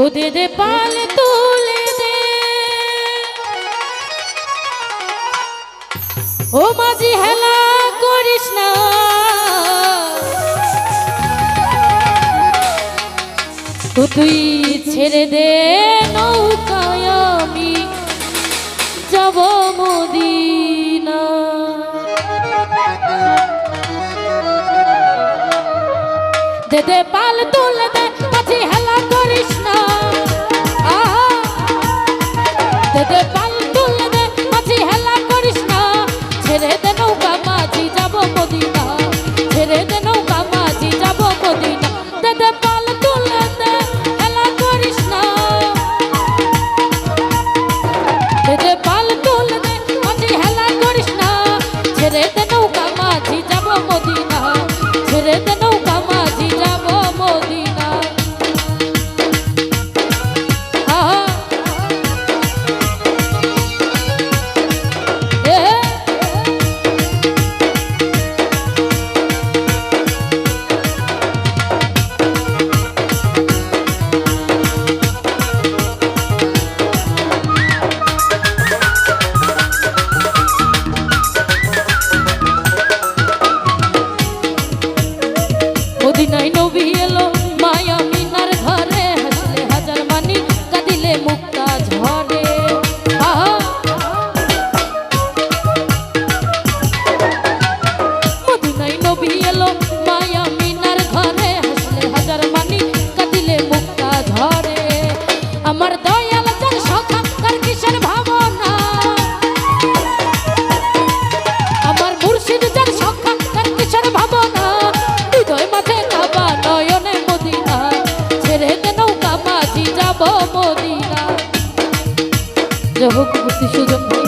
ও দে দে পাল তুলে দে। ও মাঝি হেলা করিস না। তুই ছেড়ে দে নৌকা। দে পাল তুলে দে। হোক খুশি সুযোগ।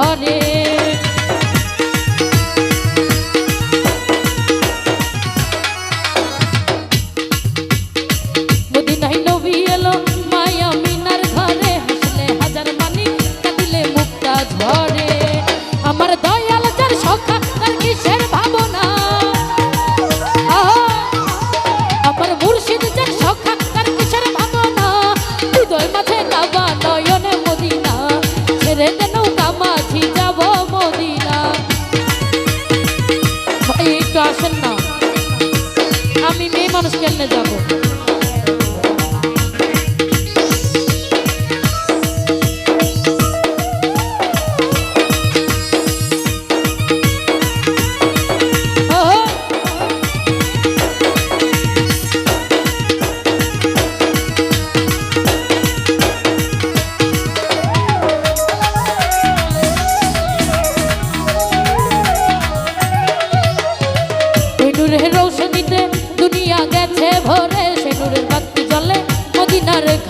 Hare মানুষ কেন যাবে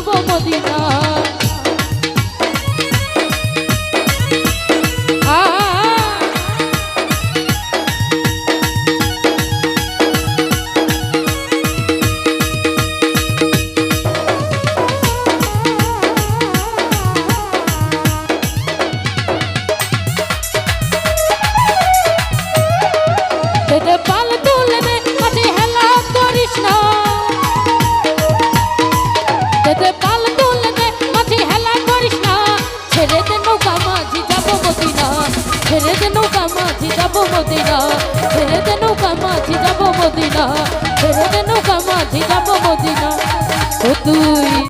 যাব মদিনা ছেড়ে দে নৌকা, মাঝি যাব মদিনা। ছেড়ে দে নৌকা, মাঝি যাব মদিনা। ছেড়ে দে নৌকা, মাঝি যাব মদিনা। ও তুই